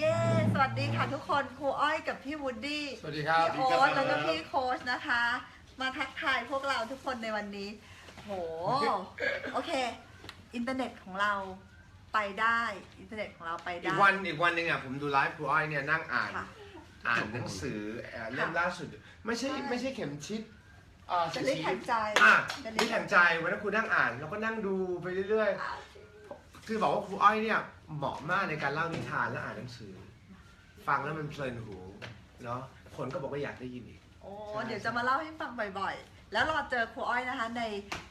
เย้ สวัสดีค่ะทุกคนครูอ้อยกับพี่วูดดี้สวัสดีครับ พี่โอ๊ตแล้วก็พี่โค้ชนะคะ มาทักทายพวกเราทุกคนในวันนี้ โห โอเค อินเทอร์เน็ตของเราไปได้ อินเทอร์เน็ตของเราไปอีได้กวันอีกวันหนึ่งอะผมดูไลฟ์ครูอ้อยเนี่ยนั่งอ่าน ค่ะ อ่านหนังสือเอ่อเล่มล่าสุด ไม่ใช่ใช่ไม่ใช่เข็มชิดอ่าจะลิแห่งใจอะจะลิแห่งใจวันนั้นครูนั่งอ่าน แล้วก็นั่งดูไปเรื่อยๆ คือบอกว่าครูอ้อยเนี่ยเหมาะมากในการเล่านิทานและอ่านหนังสือ ฟังแล้วมันเพลินหูเนาะคนก็บอกว่าอยากได้ยินอีก โอ้เดี๋ยวจะมาเล่าให้ฟังบ่อยๆ แล้วรอเจอครูอ้อยนะคะใน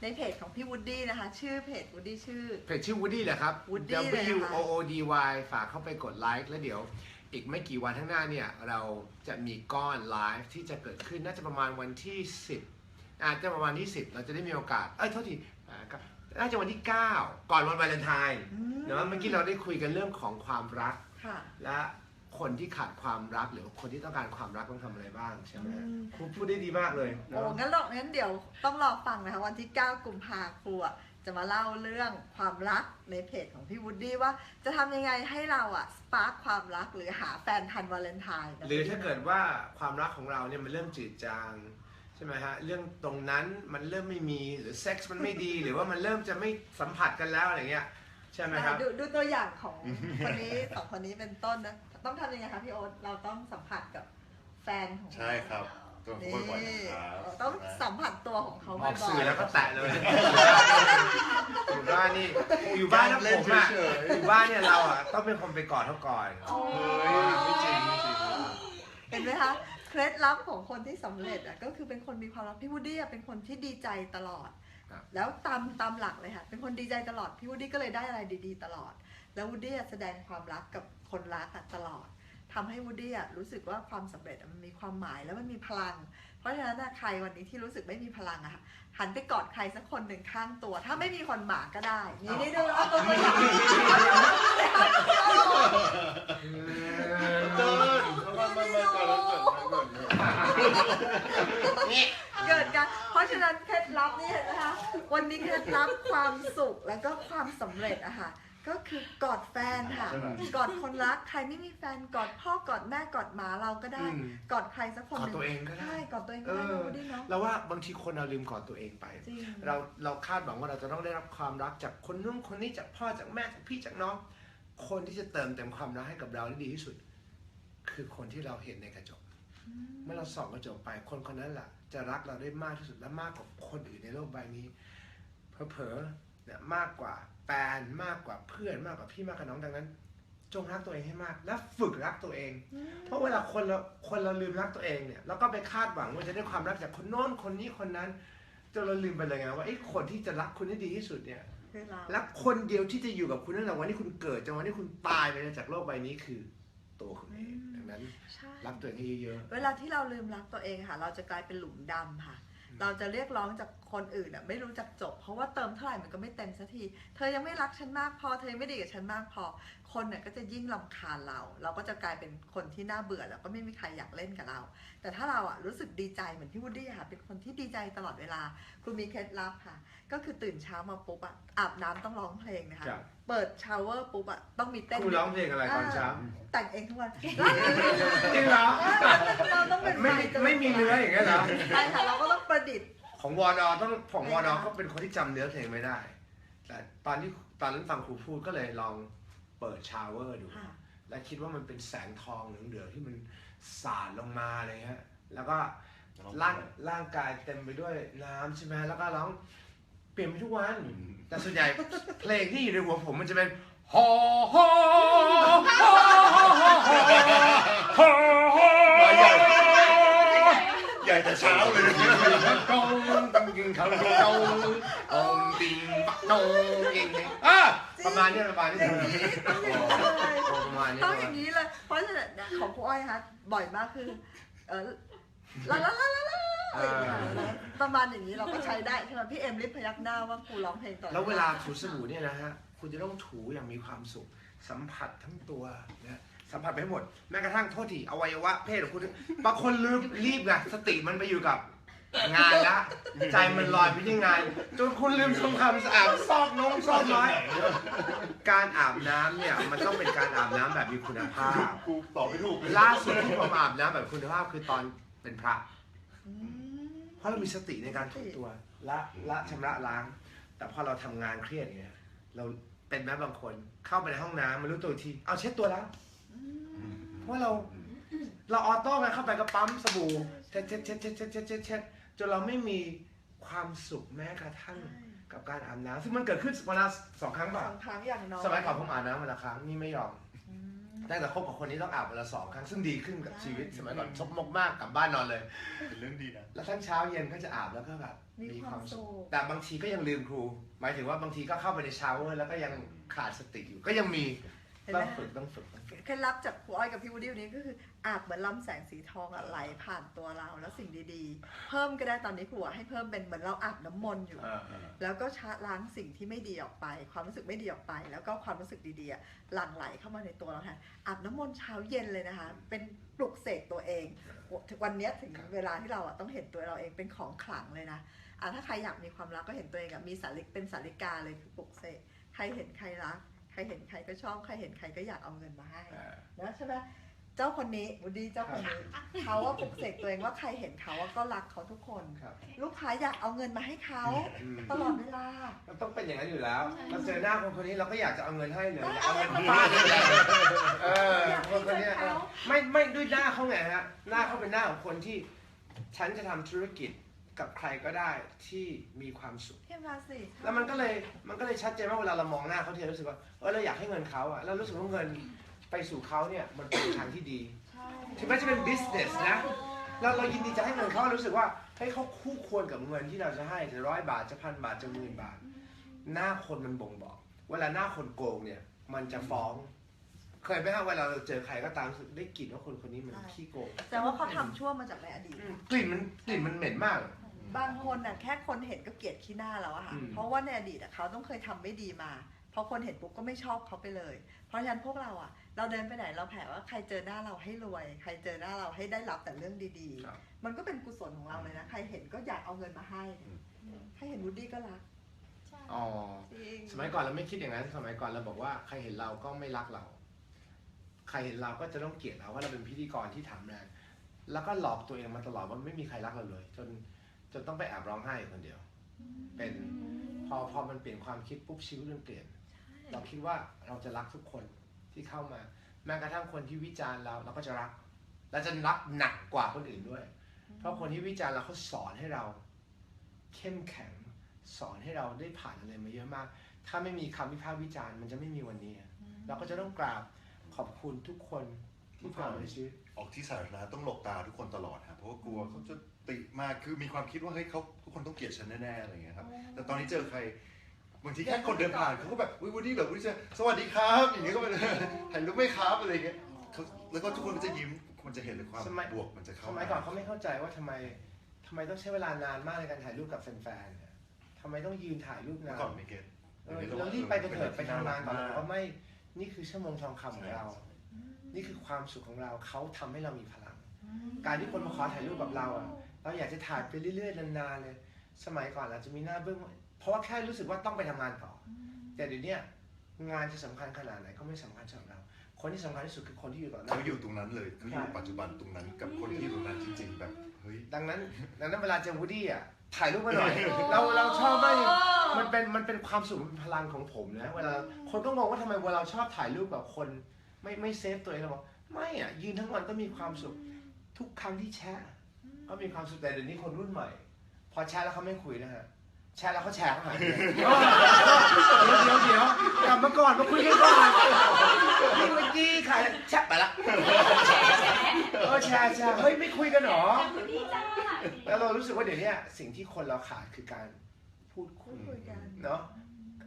ในเพจของพี่วูดดี้นะคะ ชื่อเพจวูดดี้ชื่อ เพจชื่อ Woody แหละครับ Woody W เลยนะคะ O O D Y ฝากเข้าไปกดไลค์แล้วเดี๋ยวอีกไม่กี่วันข้างหน้าเนี่ย เราจะมีก้อนไลฟ์ที่จะเกิดขึ้นน่าจะประมาณวันที่ 10 อาจจะประมาณที่10เราจะได้มีโอกาส เอ้ยโทษทีอ่าก็ น่าจะวันที่ 9 ก่อนวันวาเลนไทน์อืมเนาะเมื่อกี้เราได้คุยกันเรื่องของความรัก ค่ะ และคนที่ขาดความรักหรือคนที่ต้องการความรักต้องทำอะไรบ้างใช่ไหมอืม ครูพูดได้ดีมากเลยโอ้เนาะงั้นหรอกงั้นเดี๋ยวต้องรอฟังนะคะวันที่ 9 กุมภาครูอะจะมาเล่าเรื่องความรักในเพจของพี่วูดดี้ว่าจะทำยังไงให้เราอะสปาร์คความรักหรือหาแฟนทันวาเลนไทน์หรือถ้าเกิดว่าความรักของเราเนี่ยมันเริ่มจืดจางใช่ไหมฮะเรื่องตรงนั้นมันเริ่มไม่มีหรือเซ็กซ์มันไม่ดี หรือว่ามันเริ่มจะไม่สัมผัสกันแล้วอะไรเงี้ยใช่ไหมครับดูดูตัวอย่างของคนนี้สองคนนี้เป็นต้นนะต้องทำยังไงคะพี่โอ๊ตเราต้องสัมผัสกับแฟนของเราใช่ครับตัวนี่บ่อยๆนะครับเราต้องสัมผัสตัวของเขาอบ่อกสื่ออยแล้วก็แตะเลยอยู่บ้านนี่อยู่บ้านนะผมอะอยู่บ้านเนี่ยเราอะต้องเป็นคนไปกอดเขาก่อนๆโอ้เฮ้ยไม่จริงไม่จริงเห็นไหมคะ เคล็ดลับของคนที่สำเร็จอะก็คือเป็นคนมีความรักพี่วูดดี้อะเป็นคนที่ดีใจตลอดครับแล้วตามตามหลักเลยค่ะเป็นคนดีใจตลอดพี่วูดดี้ก็เลยได้อะไรดี ๆ ตลอด แล้ววูดดี้อะแสดงความรักกับคนรักอะตลอด ทำให้วูดดี้อะรู้สึกว่าความสำเร็จมันมีความหมายแล้วมันมีพลัง เพราะฉะนั้นใครวันนี้ที่รู้สึกไม่มีพลังอะหันไปกอดใครสักคนหนึ่งข้างตัว ถ้าไม่มีคนหมาก็ได้ นี่นี่ดูเอาตัวอย่างเดินมามามาก่อนแล้วก่อนมาก่อนเกิดการเพราะฉะนั้นเคล็ดลับนี่เห็นไหมคะวันนี้เคล็ดลับความสุขแล้วก็ความสำเร็จอะค่ะ ก็คือกอดแฟนค่ะกอดคนรักใครไม่มีแฟนกอดพ่อกอดแม่กอดหมาเราก็ได้ อืม กอดใครสักคนกอดหนึ่ตัวเองก็ได้ ใช่กอดตัวเองเอก็ได้อเราดิเนาะเราว่าบางทีคนเราลืมกอดตัวเองไป จริง เราเราคาดหวังว่าเราจะต้องได้รับความรักจากคนนู้นคนนี้จากพ่อจากแม่จากพี่จากน้อง คนที่จะเติมเต็มความรักให้กับเราได้ดีที่สุด คือคนที่เราเห็นในกระจก เมื่อเราส่องกระจกไปคนคนนั้นแหละจะรักเราได้มากที่สุดและมากกว่าคนอื่นในโลกใบนี้เผลอๆ เนี่ยมากกว่าแฟนมากกว่าเพื่อนมากกว่าพี่มากกว่าน้องดังนั้น จงรักตัวเองให้มาก และฝึกรักตัวเอง เพราะเวลาคนเราคนเราลืมรักตัวเองเนี่ยเราก็ไปคาดหวังว่าจะได้ความรักจากคนโน้นคนนี้คนนั้นจนเราลืมไปเลยไงว่าไอ้คนที่จะรักคุณได้ดีที่สุดเนี่ยคือเราและคนเดียวที่จะอยู่กับคุณตั้งแต่วันที่คุณเกิดจนวันที่คุณตายไปจากโลกใบนี้คือตัวคุณเองดังนั้น ใช่ รักตัวเองให้เยอะเวลาที่เราลืมรักตัวเองค่ะ เราจะกลายเป็นหลุมดำค่ะ เราจะเรียกร้องจากคนอื่นอะไม่รู้จักจบ เพราะว่าเติมเท่าไหร่มันก็ไม่เต็มสักที เธอยังไม่รักฉันมากพอเธอไม่ดีกับฉันมากพอ คนเนี่ยก็จะยิ่งลำคาญเรา เราก็จะกลายเป็นคนที่น่าเบื่อแล้วก็ไม่มีใครอยากเล่นกับเรา แต่ถ้าเราอะรู้สึกดีใจเหมือนพี่วูดดี้ค่ะเป็นคนที่ดีใจตลอดเวลาครูมีเคล็ดลับค่ะ ก็คือตื่นเช้ามาปุ๊บอะอาบน้ำต้องร้องเพลงนะคะ เปิดชาวเวอร์ปุ๊บอะต้องมีเต้นๆคุณร้องเพลงอะไรตอนเช้าแต่งเองทุกวันจริงเหรอเราต้องเป็นไม่ฟมีจไม่มีเนื้ออย่างเงี้ยเหรอใช่ค่ะเราก็ต้องประดิษฐ์ ของวอนอต้องของวอนอก็เป็นคนที่จำเนื้อเพลงไม่ได้ แต่ตอนที่ตอนนั้นฟังครูพูดก็เลยลองเปิดชาวเวอร์ดู ค่ะ และคิดว่ามันเป็นแสงทองเหลืองๆที่มันสาดลงมาอะไรเงี้ยแล้วก็ร่างร่างกายเต็มไปด้วยน้ำใช่ไหมแล้วก็ร้อง เปลี่ยนไปทุกวัน แต่ส่วนใหญ่ เพลงที่อยู่ในหัวผมมันจะเป็นฮอฮอฮอฮอฮอฮอฮอมาใหญ่ใหญ่แต่เช้าเลยกงตึงกินเขาเกาองติงปักโนเองอะประมาณนี้ประมาณนี้อย่างนี้ต้องอย่างนี้เลยประมาณนี้ต้องอย่างนี้เลยเพราะฉะนั้นเนี่ยของครูอ้อยคะบ่อยมากคือเออลาลาลาลาลา อะไรอย่างเงี้ยแล้วประมาณอย่างนี้เราก็ใช้ได้ใช่ไหมพี่เอ็มรีบพยักหน้าว่าครูร้องเพลงต่อแล้วเวลาถูสบู่เนี่ยนะฮะคุณจะต้องถูอย่างมีความสุข สัมผัสทั้งตัวนะสัมผัสไปให้หมดแม้กระทั่งโทษทีอวัยวะเพศของคุณบางคนลืมรีบไงสติมันไปอยู่กับงานละใจมันลอยไปที่งานจนคุณลืมทำความสะอาดซอกน้องซอกน้อย การอาบน้ำเนี่ยมันต้องเป็นการอาบน้ำแบบมีคุณภาพ กูตอบไม่ถูกเลย ล่าสุดที่ผมอาบน้ำแบบคุณภาพคือตอนเป็นพระ อืม เพราะเรามีสติในการถูตัวละละชำระล้าง แต่พอเราทำงานเครียดอย่างเงี้ยเราเป็นแม้บางคนเข้าไปในห้องน้ำมารู้ตัวอีกที เอาเช็ดตัวแล้วเพราะเราเราออโต้ไงเข้าไปก็ปั๊มสบู่เช็ดเช็ดเช็ดเช็ดเช็ดเช็ดเช็ดเช็ดจนเราไม่มีความสุขแม้กระทั่งกับการอาบน้ำซึ่งมันเกิดขึ้นวันละสองครั้งสป่ะองครั้งอย่างน้อยสมัยก่อนผมอาบน้ำวันละครั้งนี่ไม่ยอมอืม ตั้งแต่คบกับคนนี้ต้องอาบวันละสองครั้งซึ่งดีขึ้นกับชีวิตสมัยก่อนชกมกมากกลับบ้านนอนเลย เป็นเรื่องดีนะ แล้วทั้งเช้าเย็นก็จะอาบแล้วก็แบบมีมีความมคาวสุสุขขแต่บางทีก็ยังลืมครู หมายถึงว่าบางทีก็เข้าไปในชาวเวอร์แล้วก็ยังขาดสติอยู่ก็ยังมีเห็นต้ไหอมงฝึกต้องฝึกต้องฝึกเคล็ดลับจากครูอ้อยกับพี่วูดดี้วันนี้ก็คืออาบเหมือนลำแสงสีทองอะไหลผ่านตัวเราแล้วสิ่งดีๆ เพิ่มก็ได้ตอนนี้ครูอะให้เพิ่มเป็นเหมือนเราอาบน้ำมนต์อยู่เออเออแล้วก็ชะล้างสิ่งที่ไม่ดีออกไป ความรู้สึกไม่ดีออกไป แล้วก็ความรู้สึกดีๆอะหลั่งไหลเข้ามาในตัวเราแทนอาบน้ำมนต์เช้าเย็นเลยนะคะ เป็นปลุกเสกตัวเองถึงวันเนี้ยถึงเวลาที่เราอะต้องเห็นตัวเราเองเป็นของขลังเลยนะอะถ้าใครอยากมีความรักก็เห็นตัวเองอะมีสาริกเป็นสาริกาเลยคือปลุกเสกใครเห็นใครรักใค รเห็นใครก็ชอบ ใครเห็นใครก็อยากเอาเงินมาให้เออนะใช่ไหมเจ้าคนนี้วูดดี้เจ้าคนนี้เขาว่าปลุกเสกตัวเองว่าใครเห็นเขาอะก็รักเขาทุกคน ครับลูกค้าอยากเอาเงินมาให้เขาอืมตลอดเวลา มันต้องเป็นอย่างนั้นอยู่แล้วเราเจอหน้าคนคนนี้เราก็อยากจะเอาเงินให้เลยได้เอาเงินเอาเงินฟาดเลยเอออยากคนคนเนี้ยให้เขาไม่ไม่ด้วยหน้าเขาไงฮะหน้าเขาเป็นหน้าของคนที่ ฉันจะทำธุรกิจ กับใครก็ได้ที่มีความสุขเทียมราสิแล้วมันก็เลยมันก็เลยชัดเจนว่าเวลาเรามองหน้าเขาทีเรารู้สึกว่าเออเราอยากให้เงินเขาอะแล้วรู้สึกว่าเงินไปสู่เขาเนี่ยมันเป็นทางที่ดี ใช่ถึงแม้จะเป็น business นะ เราเรายินดีจะให้เงินเขารู้สึกว่าให้เขาคู่ควรกับเงินที่เราจะให้จะร้อยบาทจะพันบาทจะหมื่นบาท หน้าคนมันบ่งบอก เวลาหน้าคนโกงเนี่ยมันจะฟ้อง เคยไหมฮะเวลาเราเจอใครก็ตามรู้สึกได้กลิ่นว่าคนคนนี้มันขี้โกง แต่ว่าเขาทำชั่วมาจากในอดีตกลิ่นมันกลิ่นมันเหม็นมาก บางคนน่ะแค่คนเห็นก็เกลียดขี้หน้าแล้วอะค่ะ อืม เพราะว่าในอดีตอะเขาต้องเคยทำไม่ดีมาพอคนเห็นปุ๊บก็ไม่ชอบเขาไปเลย เพราะฉะนั้นพวกเราอะเราเดินไปไหนเราแผ่ว่าใครเจอหน้าเราให้รวย ใครเจอหน้าเราให้ได้รับแต่เรื่องดีครับ ๆ มันก็เป็นกุศลของเราเลยนะ ใครเห็นก็อยากเอาเงินมาให้ ใครเห็นวูดดี้ก็รักอ๋อ จริง สมัยก่อนเราไม่คิดอย่างนั้น สมัยก่อนเราบอกว่าใครเห็นเราก็ไม่รักเรา ใครเห็นเราก็จะต้องเกลียดเราว่าเราเป็นพิธีกรที่ถามแรงแล้วก็หลอกตัวเองมาตลอดว่าไม่มีใครรักเราเลย จน จนต้องไปแอบร้องไห้คนเดียว เป็นพอพอมันเปลี่ยนความคิดปุ๊บชีวิตมันเปลี่ยน เราคิดว่าเราจะรักทุกคนที่เข้ามา แม้กระทั่งคนที่วิจารณ์เราเราก็จะรัก และจะรักหนักกว่าคนอื่นด้วย เพราะคนที่วิจารณ์เราเขาสอนให้เรา เข้มแข็งสอนให้เราได้ผ่านอะไรมาเยอะมาก ถ้าไม่มีคำวิพากษ์วิจารณ์มันจะไม่มีวันนี้ เราก็จะต้องกราบขอบคุณทุกคน ที่ผ่านในชีวิตออกที่สาธารณะต้องหลบตาทุกคนตลอดครับเพราะว่ากลัวเขาจะติมากคือมีความคิดว่าเฮ้ยเขาทุกคนต้องเกลียดฉันแน่ๆอะไรอย่างเงี้ยครับ แต่ตอนนี้เจอใครบางทีแค่คนเดินผ่านเขาก็แบบวิวันนี้เหรอวันนี้จะสวัสดีครับอย่างเงี้ยก็ไปเลยถ่ายรูปไหม่ครับอะไรอย่างเงี้ยเขาแล้วก็ทุกคนก็จะยิ้มมันจะเห็นเลยความสมัย บวกมันจะเข้าสมัยก่อนเขาไม่เข้าใจว่าทำไมทำไมต้องใช้เวลานานมากในการถ่ายรูปกับแฟนๆเนี่ยทำไมต้องยืนถ่ายรูปเมื่นาอนก่อนไม่เก็ตเออเรารีบไปกันเถอะไปทำงานก่อนเราก็ไม่ นี่คือชั่วโมงทองคำของเรา นี่คือความสุขของเราเขาทำให้เรามีพลัง การที่คนมาขอถ่ายรูปกับเราอะเราอยากจะถ่ายไปเรื่อยๆนานๆเลย สมัยก่อนเราจะมีหน้าเบื้องเพราะว่าแค่รู้สึกว่าต้องไปทำงานต่ออแต่เดี๋ยวเนี้ยงานจะสำคัญขนาดไหนก็ไม่สำคัญสำหรับเรา คนที่สำคัญที่สุดคือคนที่อยู่ต่อหน้าเขาอยู่ตรงนั้นเลยเขาอยู่ปัจจุบันตรงนั้นกับคนที่อยู่ตรงนั้นจริงๆแบบเฮ้ยดังนั้นดังนั้นเวลาเจอวูดดี้อะถ่ายรูปมาหน่อย เราเราชอบมากมันเป็นมันเป็นความสุขมันเป็นพลังของผมนะเวลาคนก็งงว่าทำไมเวลาเราชอบถ่ายรูปกับคน ไม่ไม่เซฟตัวเองเราบอกไม่อะยืนทั้งวันก็มีความสุขทุกครั้งที่แชร์ก็มีความสุขแต่เดี๋ยวนี้คนรุ่นใหม่ พอแชร์แล้วเขาไม่คุยนะฮะแชร์แล้วเขาแชร์เขาหายไปเลยเดี๋ยวเดี๋ยวเดี๋ยวกลับมาก่อนมาคุยกันก่อนนี่เมื่อกี้ใครแชร์ไปละเออแชร์แชร์เฮ้ยไม่คุยกันเหรอแล้วเรารู้สึกว่าเดี๋ยวเนี้ยสิ่งที่คนเราขาดคือการพูดคุพูยดคุยกันเนาะ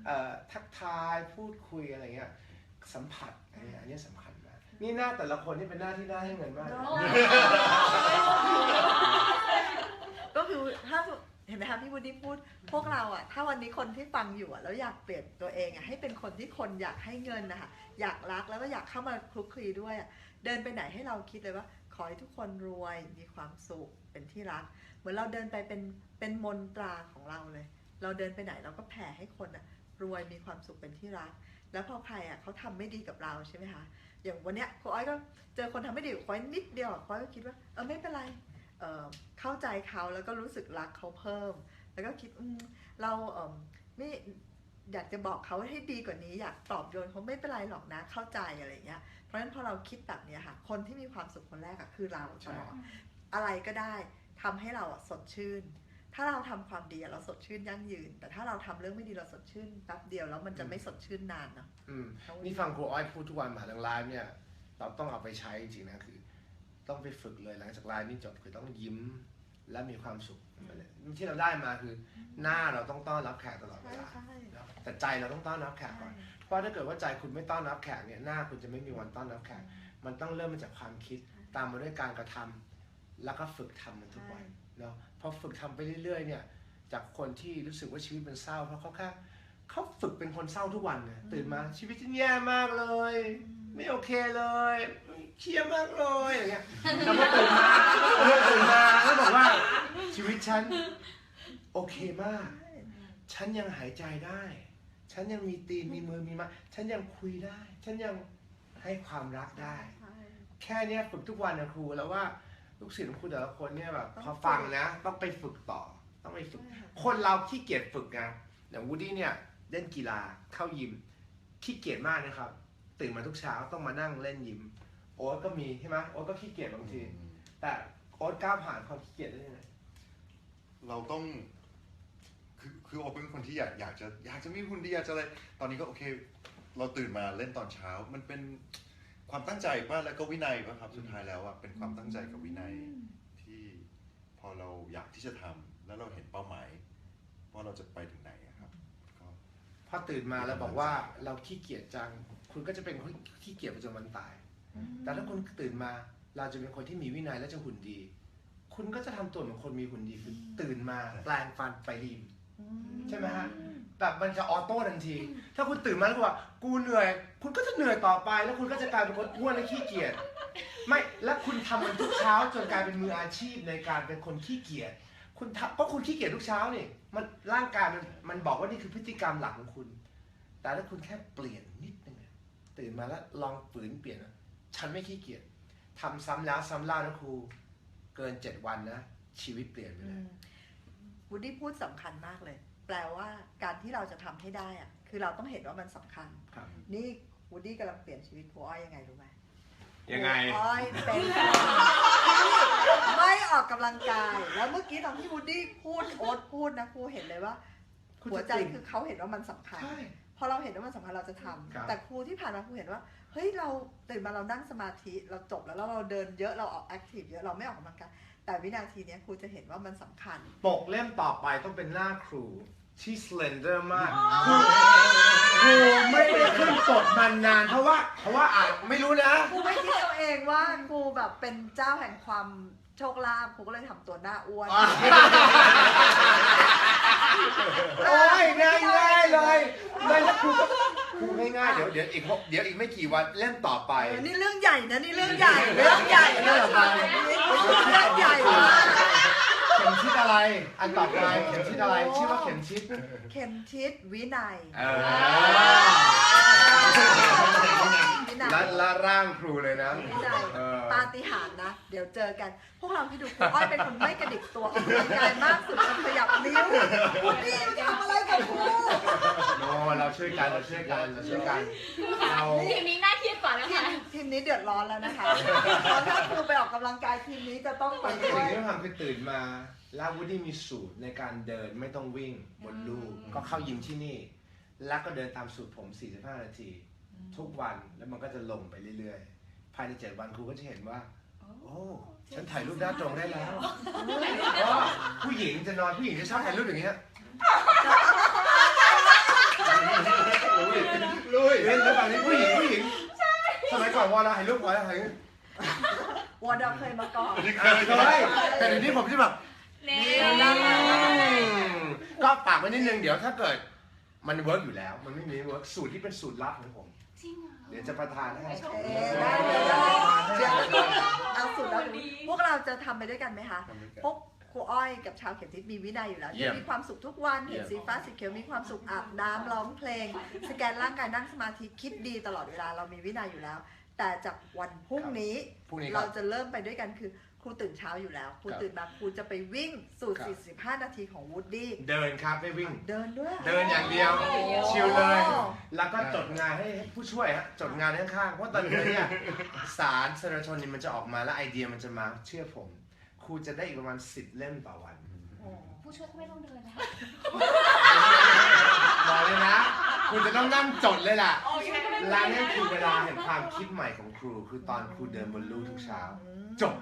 เอ่อทักทายพูดคุยอะไรเงี้ย สัมผัสอันนี้อันเนี้ยสำคัญมากนี่หน้าแต่ละคนนี่เป็นหน้าที่น่าให้เงินมากนะก็คือถ้าเห็นไหมคะพี่วูดดี้พูด พวกเราอะถ้าวันนี้คนที่ฟังอยู่อะแล้วอยากเปลี่ยนตัวเองอะให้เป็นคนที่คนอยากให้เงินนะคะอยากรักแล้วก็อยากเข้ามาคลุกคลีด้วยอะเดินไปไหนให้เราคิดเลยว่า ขออให้ทุกคนรวยมีความสุขเป็นที่รัก เหมือนเราเดินไปเป็นเป็นมนตราของเราเลย เราเดินไปไหนเราก็แผ่ให้คนอะรวยมีความสุขเป็นที่รัก แล้วพอใครอะเขาทำไม่ดีกับเราใช่ไหมคะอย่างวันเนี้ยครูอ้อยก็เจอคนทำไม่ดีกับครูอ้อยนิดเดียวอะครูอ้อยก็คิดว่าเออไม่เป็นไรเออเข้าใจเขาแล้วก็รู้สึกรักเขาเพิ่ม แล้วก็คิดอืมเราเออไม่อยากจะบอกเขาให้ดีกว่านี้อยากตอบโยนเขาไม่เป็นไรหรอกนะเข้าใจอะไรอย่างเงี้ยเพราะฉะนั้นพอเราคิดแบบเนี้ยค่ะคนที่มีความสุขคนแรกอะคือเราตลอดอะไรก็ได้ทำให้เราอะสดชื่น ถ้าเราทำความดีอะเราสดชื่นยั่งยืน แต่ถ้าเราทำเรื่องไม่ดีเราสดชื่นแป๊บเดียวแล้วมันจะไม่สดชื่นนานเนาะอืมนี่ฟังครูอ้อยพูดทุกวันผ่านทางไลฟ์เนี่ย เราต้องเอาไปใช้จริงๆนะคือ ต้องไปฝึกเลยหลังจากไลฟ์นี่จบคือต้องยิ้มและมีความสุขที่เราได้มาคือ หน้าเราต้องต้อนรับแขกตลอดเวใช่ลาใช่นะแต่ใจเราต้องต้อนรับแขกก่อนเพราะถ้าเกิดว่าใจคุณไม่ต้อนรับแขกเนี่ยหน้าคุณจะไม่มีวันต้อนรับแขกมันต้องเริ่มมาจากความคิดตามมาด้วยการกระทำแล้วก็ฝึกทำมันทุกวัน เนาะพอฝึกทำไปเรื่อยๆเนี่ยจากคนที่รู้สึกว่าชีวิตมันเศร้าเพราะเขาแค่เขาฝึกเป็นคนเศร้าทุกวันเนี่ยตื่นมาชีวิตฉันแย่มากเลย ไม่โอเคเลยเครียดมากเลยอย่างเงี้ยแล้วพอตื่นมาพอตื่นมาแล้วบอกว่าชีวิตฉันโอเคมาก ฉันยังหายใจได้ ฉันยังมีตีนมีมือมีไมาฉันยังคุยได้ ฉันยังให้ความรักได้ใช่แค่เนี้ยฝึกทุกวันนะครูแล้วว่า ลูกศิษย์ของครูแต่ละคนเนี่ยแบบต้องพอฟังนะ ต้องไปฝึกต่อ ต้องไปฝึกใช่ค่ะคนเราขี้เกียจฝึกไงอย่างวูดดี้เนี่ยเล่นกีฬาเข้ายิมขี้เกียจมากนะครับ ตื่นมาทุกเช้าต้องมานั่งเล่นยิม โอ๊ตก็มีใช่ไหมโอ๊ตก็ขี้เกียจบางที แต่โอ๊ตก้าวผ่านความขี้เกียจได้ยังไงเราต้องคือคือโอเป็นคนที่อยากอยากจะอยากจะมีหุ่นดีอยากจะอะไร ตอนนี้ก็โอเค เราตื่นมาเล่นตอนเช้า มันเป็น ความตั้งใจป่ะแล้วก็วินัยป่ะครับ สุดท้ายแล้วอะเป็นความตั้งใจกับวินัยที่พอเราอยากที่จะทำแล้วเราเห็นเป้าหมาย ว่าเราจะไปถึงไหนอะครับก็พอตื่นมาแล้วบอกว่าเราขี้เกียจจัง คุณก็จะเป็นคนขี้เกียจไปจนวันตาย แต่ถ้าคุณตื่นมา เราจะเป็นคนที่มีวินัยและจะหุ่นดี คุณก็จะทำตัวเหมือนคนมีหุ่นดีคือตื่นมาแปลงฟันไปริม ใช่ไหมฮะแบบมันจะออโต้ทันที ถ้าคุณตื่นมาแล้วบอกว่ากูเหนื่อย คุณก็จะเหนื่อยต่อไป แล้วคุณก็จะกลายเป็นคนอ้วนและขี้เกียจไม่และคุณทำมันทุกเช้าจนกลายเป็นมืออาชีพในการเป็นคนขี้เกียจคุณทำเพราะคุณขี้เกียจทุกเช้านี่มันร่างกายมันมันบอกว่านี่คือพฤติกรรมหลักของคุณ แต่ถ้าคุณแค่เปลี่ยนนิดนึงอะตื่นมาแล้วลองฝืนเปลี่ยนอะฉันไม่ขี้เกียจทำซ้ำแล้วซ้ำเล่านะครูเกินเจ็ดวันนะชีวิตเปลี่ยนไปเลย วูดดี้พูดสำคัญมากเลย แปลว่าการที่เราจะทำให้ได้อะคือเราต้องเห็นว่ามันสำคัญครับนี่วูดดี้กำลังเปลี่ยนชีวิตครูอ้อยยังไงรู้ไหมยังไงครูอ้อยเป็นคนที่ไม่ออกกำลังกาย แล้วเมื่อกี้ตอนที่วูดดี้พูดโอ๊ตพูดนะครูเห็นเลยว่าคุณหัวจะใจตื่นคือเขาเห็นว่ามันสำคัญใช่พอเราเห็นว่ามันสำคัญเราจะทำครับแต่ครูที่ผ่านมาครูเห็นว่าเฮ้ยเราตื่นมาเรานั่งสมาธิเราจบแล้วแล้วเราเดินเยอะเราออกแอคทีฟเยอะเราไม่ออกกำลังกาย แต่วินาทีเนี้ยครูจะเห็นว่ามันสำคัญ ปกเล่มต่อไปต้องเป็นหน้าครูที่สเลนเดอร์มากครูครูไม่ได้ขึ้นปกมันนาน เพราะว่า เพราะว่าอ่านไม่รู้นะ ครูไม่คิดเอาเองว่าครูแบบเป็นเจ้าแห่งความโชคลาภครูก็เลยทำตัวหน้าอ้วน โอ้ยง่ายง่ายๆเลยไม่แล้วครูก็ ครูง่ายๆเดี๋ยวเดี๋ยวอีกเดี๋ยวอีกไม่กี่วันเล่มต่อไปเออนี่เรื่องใหญ่นะนี่เรื่องใหญ่เรื่องใหญ่นะเรื่องใหญ่มากเข็มชิดอะไร อันต่อไปเข็มชิดอะไรชื่อว่าเข็มชิดเข็มทิศวินัยเออวินัย ละละร่างครูเลยนะวินัยเออ ปาฏิหาริย์นะ เดี๋ยวเจอกัน พวกเราที่ดูครูอ้อยเป็นคนไม่กระดิกตัวออกกำลังกายมากสุดจนขยับนิ้วครูนี่ทำอะไรกับครูโนเราช่วยกันเราช่วยกันเราช่วยกัน เรา ทีมนี้น่าเครียดกว่านะทีมคะ ทีมนี้เดือดร้อนแล้วนะคะเพราะถ้าครูไปออกกำลังกายทีมนี้จะต้องไปสิ่ด้วงย ที่ต้องทำคือตื่นมาแล้ววูดดี้มีสูตรในการเดินไม่ต้องวิ่งบนลูกอืมก็เข้ายิมที่นี่ แล้วก็เดินตามสูตรผม 45 นาที ทุกวันแล้วมันก็จะลงไปเรื่อยๆ ภายใน 7 วันครูก็จะเห็นว่า โอ้ฉันถ่ายรูปหน้าตรงได้แล้วเพราะผู้หญิงจะนอนผู้หญิงจะชอบถ่ายรูปอย่างเงี้ยลุยเล่นแล้วแบบนี้ผู้หญิงผู้หญิงสมัยก่อนวอลเราถ่ายรูปไว้ถ่ายรูปวอร์ดเคยมาก่อนนี่เคเคยยแต่เดี๋ยวนี้ผมจะแบบนี่ก็ฝากไว้นิดนึงเดี๋ยวถ้าเกิด มันเวิร์กอยู่แล้ว มันไม่มีเวิร์กสูตรที่เป็นสูตรลับของผม จริงเหรอ เดี๋ยวจะประทานให้เอ๊ะได้เลยได้เดี๋ยวเอาสูตรแล้ววันนี้พวกเราจะทำไปด้วยกันไหมคะทำด้วยกันพวกครูอ้อยกับชาวเข็มทิศมีวินัยอยู่แล้ว เยี่ยมมีความสุขทุกวันเยี่เห็ยนมสีฟ้าสีเขียวมีความสุขอาบน้ำร้องเพลง สแกนร่างกายนั่งสมาธิคิดดีตลอดเวลาเรามีวินัยอยู่แล้ว แต่จากวันพรุ่งนี้ พรุ่งนี้คเรารับ จะเริ่มไปด้วยกันคือ ครูตื่นเช้าอยู่แล้ว ครูครับ ตื่นมาครูจะไปวิ่งสูตร ครับ 45 นาทีของวูดดี้เดินครับไม่วิ่ง เดินด้วย เดินอย่างเดียวโอ้โหชิลเลยโอ้แล้วก็จดงานให้ผู้ช่วยฮะจดงานข้างๆเพราะตอนนี้เนี่ยสารเซโรโทนินมันจะออกมาแล้วไอเดียมันจะมาเชื่อผมครูจะได้อีกประมาณสิบเล่มต่อวันผู้ช่วยก็ไม่ต้องเดินนะบอกเลยนะคุณจะต้องนั่งจดเลยล่ะโอเคและนี่คือเวลาแห่งความคิดใหม่ของครู คือตอนครูเดินบนลู่ทุกเช้า จบ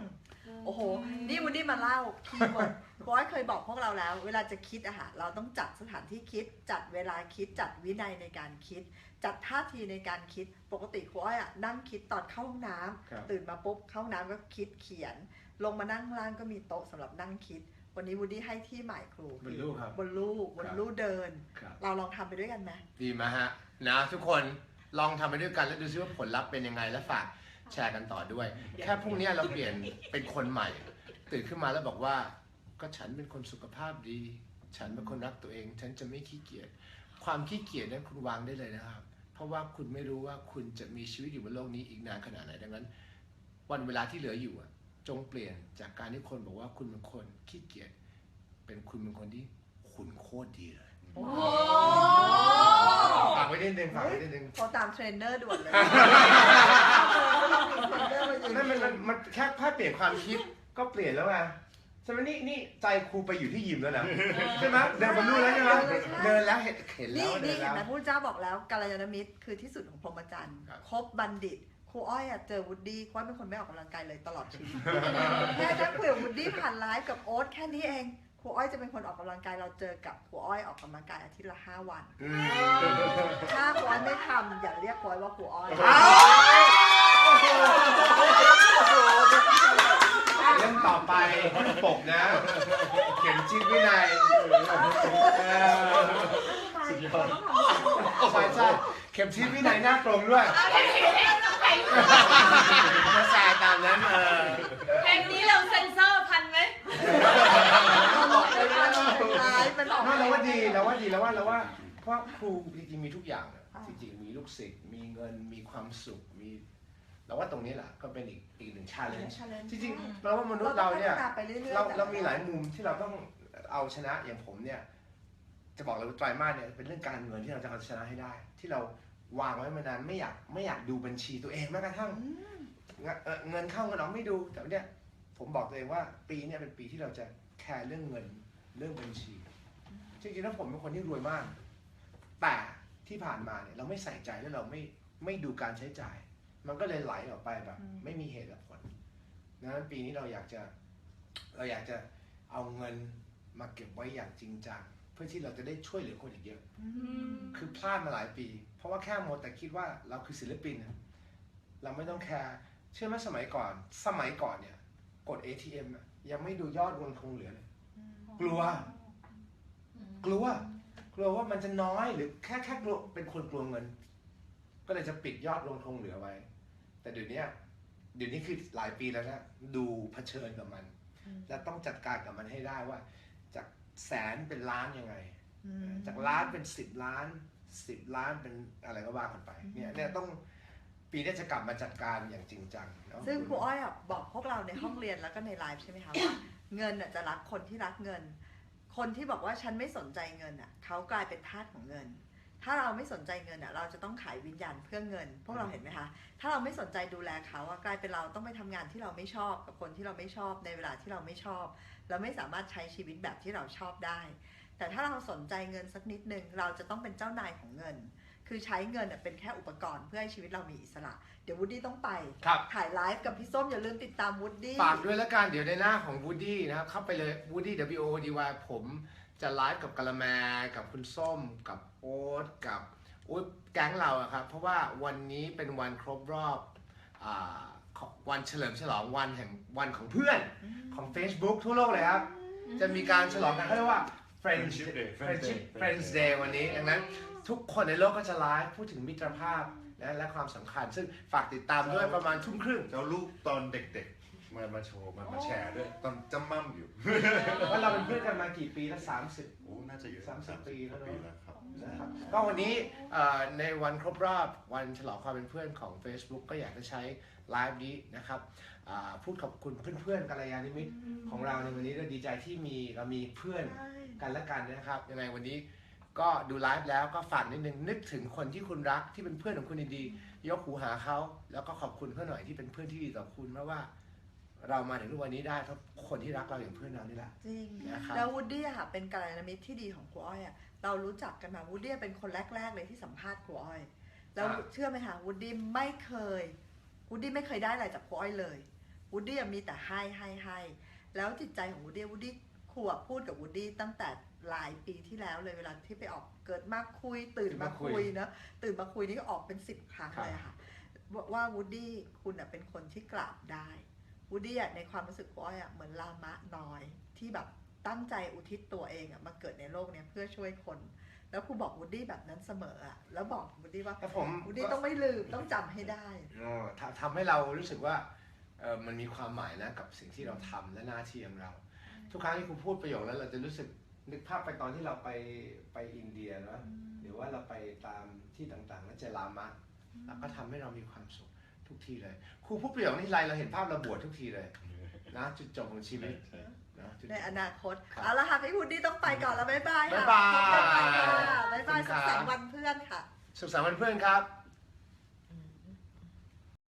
โอ้โห นี่วันนี้มาเล่าคีย์เวิร์ดครูอ้อยเคยบอกพวกเราแล้ว เวลาจะคิดอะค่ะเราต้องจัดสถานที่คิด จัดเวลาคิด จัดวินัยในการคิด จัดท่าทีในการคิด ปกติครูอ้อยอะนั่งคิดตอนเข้าห้องน้ำครับ ตื่นมาปุ๊บเข้าห้องน้ำก็คิดเขียน ลงมานั่งข้างล่างก็มีโต๊ะสำหรับนั่งคิด วันนี้วูดดี้ให้ที่ใหม่ครูบนลู่ครับบนลู่บนลู่เดิน ครับ เราลองทำไปด้วยกันไหม ดีไหมฮะนะทุกคนลองทำไปด้วยกันแล้วดูซิว่าผลลัพธ์เป็นยังไงแล้วฝาก แชร์กันต่อด้วย แค่พรุ่งนี้เราเปลี่ยนเป็นคนใหม่ ตื่นขึ้นมาแล้วบอกว่า ก็ฉันเป็นคนสุขภาพดี ฉันเป็นคนรักตัวเอง ฉันจะไม่ขี้เกียจความขี้เกียจนั้นคุณวางได้เลยนะครับ เพราะว่าคุณไม่รู้ว่าคุณจะมีชีวิตอยู่บนโลกนี้อีกนานขนาดไหนดังนั้น วันเวลาที่เหลืออยู่จงเปลี่ยนจากการที่คนบอกว่าคุณเป็นคนขี้เกียจเป็นคุณเป็นคนที่คุณโคตรดีเลย โอ้ฝากไว้นิดนึงฝากไว้นิดนึงโทรตามเทรนเนอร์ด่วนเลยนั่นมันมันมันแค่แค่เปลี่ยนความคิดก็เปลี่ยนแล้วไงใช่ไหมนี่นี่ใจครูไปอยู่ที่ยิมแล้วนะใช่ไหมเดินบนลู่แล้วใช่ไหมเดินแล้วเห็นเห็นแล้นี่วเดินี่นเห็แล้นว ไหมพระเจ้าบอกแล้วกาลยานมิตรคือที่สุดของพรหมจรรย์ครับ คบบัณฑิตครูอ้อยอะเจอวูดดี้ครูอ้อยเป็นคนไม่ออกกำลังกายเลยตลอดชีวิตแค่ได้คุยกับวูดดี้ผ่านไลฟ์กับโอ๊ตแค่นี้เอง ครูอ้อยจะเป็นคนออกกำลังกายเราเจอกับครูอ้อยออกกำลังกายอาทิตย์ละห้าวันอืมถ้าครูอ้อยไม่ทำอย่าเรียกครูอ้อยว่าครูอ้อยเรื่องต่อไปปกนะ เขียนจิตวินัยเออสุดยอดใช่ใช่เข็มทิศวินัยหน้าตรงด้วยภาษาตามนั้นเออเทปนี้เราเซ็นเซอร์ทันไหมไลฟ์มันออกไม่เราว่าดีเราว่าดีแล้วว่าเราว่า เพราะครูจริงๆมีทุกอย่างอะจริงๆมีลูกศิษย์มีเงินมีความสุขมีเราว่าตรงนี้แหละก็เป็นอีกอีกหนึ่งชาเลนจ์จริงๆเราว่ามนุษย์เราเนี่ยเราเรามีหลายมุมที่เราต้องเอาชนะอย่างผมเนี่ย จะบอกเลยว่าไตรมาสเนี่ยเป็นเรื่องการเงินที่เราจะเอาชนะให้ได้ ที่เราวางไว้มานานไม่อยากไม่อยากดูบัญชีตัวเองแม้กระทั่งเงินเอ่อเงินเข้าเงินออกไม่ดูแต่เนี่ย ผมบอกตัวเองว่าปีเนี้เป็นปีที่เราจะแคร์เรื่องเงินเรื่องบัญชี จริงๆแล้วผมเป็นคนที่รวยมาก แต่ที่ผ่านมาเนี่ยเราไม่ใส่ใจและเราไม่ไม่ดูการใช้จ่าย มันก็เลยไหลออกไปแบบ ไม่มีเหตุและผลดังนั้นปีนี้เราอยากจะเราอยากจะเอาเงินมาเก็บไว้อย่างจริงจังเพื่อที่เราจะได้ช่วยเหลือคนอีกเยอะอืมคือพลาดมาหลายปี เพราะว่าแค่โมวแต่คิดว่าเราคือศิลปินอะเราไม่ต้องแคร์เชื่อไหมสมัยก่อน สมัยก่อนเนี่ย กด ATM อะยังไม่ดูยอดเงินคงเหลือเลย กลัว กลัว กลัวว่ามันจะน้อยหรือแค่แค่กลัวเป็นคนกลัวเงิน ก็เลยจะปิดยอดลงคงเหลือไว้ แต่เดี๋ยวเนี้ยเดี๋ยวนี้คือหลายปีแล้วนะดูเผชิญกับมันอืมและต้องจัดการกับมันให้ได้ว่า จากแสนเป็นล้านยังไงอืมจากล้านเป็นสิบล้านสิบล้านเป็นอะไรก็ว่ากันไปเนี่ยเนี่ยต้อง ปีนี้จะกลับมาจัดการอย่างจริงจังเนาะซึ่งครูอ้อยอะบอกพวกเราในห้องเรียนแล้วก็ในไลฟ์ใช่ไหมคะว่าเงินอะจะรักคนที่รักเงิน คนที่บอกว่าฉันไม่สนใจเงินอะเขากลายเป็นทาสของเงิน ถ้าเราไม่สนใจเงินอะเราจะต้องขายวิญญาณเพื่อเงิน พวกเราเห็นไหมคะ ถ้าเราไม่สนใจดูแลเขาอะกลายเป็นเราต้องไปทำงานที่เราไม่ชอบกับคนที่เราไม่ชอบในเวลาที่เราไม่ชอบ เราไม่สามารถใช้ชีวิตแบบที่เราชอบได้ แต่ถ้าเราสนใจเงินสักนิดหนึ่งเราจะต้องเป็นเจ้านายของเงิน คือใช้เงินอะเป็นแค่อุปกรณ์เพื่อให้ชีวิตเรามีอิสระ เดี๋ยววูดดี้ต้องไปครับ ถ่ายไลฟ์กับพี่ส้มอย่าลืมติดตามวูดดี้ ฝากด้วยแล้วกันเดี๋ยวในหน้าของ Woody นะครับ เข้าไปเลย Woody W O D Y ผมจะไลฟ์กับกะละแมกับคุณส้ม กับโอ๊ตกับอุ๊ยแก๊งเราอะครับ เพราะว่าวันนี้เป็นวันครบรอบอาของวันเฉลิมฉลองวันแห่งวันของเพื่อนของ Facebook ทั่วโลกเลยครับ จะมีการฉลองกันเขาเรียกว่า Friendship Friendship Day Friendship Friends Friends Day Day วันนี้ดังนั้นทุกคนในโลกก็จะไลฟ์พูดถึงมิตรภาพและและความสำคัญ ซึ่งฝากติดตามด้วยประมาณทุ่มครึ่ง แล้วลูกตอนเด็กมามาโชว์มามาแชร์ด้วย ตอนจำมั่มอยู่ว่าเราเป็นเพื่อนกันมากี่ปีแล้วสามสิบ โอ้น่าจะเยอะสามสิบปีแล้วเนอะ ปีแล้วครับ นะครับก็วันนี้เอ่อในวันครบรอบวันฉลองความเป็นเพื่อนของ Facebook ก็อยากจะใช้ไลฟ์นี้นะครับอ่า พูดขอบคุณเพื่อนๆกัลยาณมิตรของเราในวันนี้เราดีใจที่มีเรามีเพื่อนใช่กันและกันนะครับ ยังไงวันนี้ก็ดูไลฟ์แล้วก็ฝากนิดนึงนึกถึงคนที่คุณรักที่เป็นเพื่อนของคุณดีๆยกหูหาเขาแล้วก็ขอบคุณเขาหน่อยที่เป็นเพื่อนที่ดีต่อคุณเพราะว่าเรามาถึงทุกวันนี้ได้เพราะคนที่รักเราอย่างเพื่อนเรานี่แหละจริงนะครับแล้ววูดดี้อะค่ะเป็นกัลยาณมิตรที่ดีของครูอ้อยอะเรารู้จักกันมาวูดดี้เป็นคนแรก ๆ เลยที่สัมภาษณ์ครูอ้อย แล้วครับเชื่อไหมคะวูดดี้ไม่เคยวูดดี้ไม่เคยได้อะไรจากครูอ้อยเลย วูดดี้อะมีแต่ให้ให้ให้แล้วจิตใจของวูดดี้วูดดี้ครูอะพูดกับวูดดี้ตั้งแต่หลายปีที่แล้วเลยเวลาที่ไปออกเกิดมาคุย ตื่นมาคุยเนอะตื่นมาคุยนี่ก็ออกเป็นสิบครั้งเลยอะค่ะว่าว่าวูดดี้คุณอะเป็นคนที่กราบได้วูดดี้อะในความรู้สึกของอ้อยอะเหมือนลามะน้อยที่แบบตั้งใจอุทิศตัวเองอะมาเกิดในโลกเนี้ยเพื่อช่วยคน แล้วครูบอกวูดดี้แบบนั้นเสมออะแล้วบอกวูดดี้ว่าแต่ผมวูดดี้ต้องไม่ลืมต้องจำให้ได้อ๋อทำทำให้เรารู้สึกว่าเออ มันมีความหมายนะกับสิ่งที่เราทำและหน้าที่ของเรา ทุกครั้งที่ครูพูดประโยคนั้นเราจะรู้สึกนึกภาพไปตอนที่เราไปไปอินเดียเนอะหรือว่าเราไปตามที่ต่างๆแล้วเจอลามะแล้วก็ทำให้เรามีความสุขทุกทีเลยครูพูดประโยคนี้ทีไรเราเห็นภาพเราบวชทุกทีเลยนะจุดจบของชีวิตใช่นะจุดในจบอนาคตครับเอาละค่ะพี่วูดดี้ต้องไปก่อนแล้วบ๊ายบายค่ะบ๊ายบายพบกันใหม่ค่ะบ๊ายบายขอบคุณครับสุขสันต์วันเพื่อนค่ะสุขสันต์วันเพื่อนครับ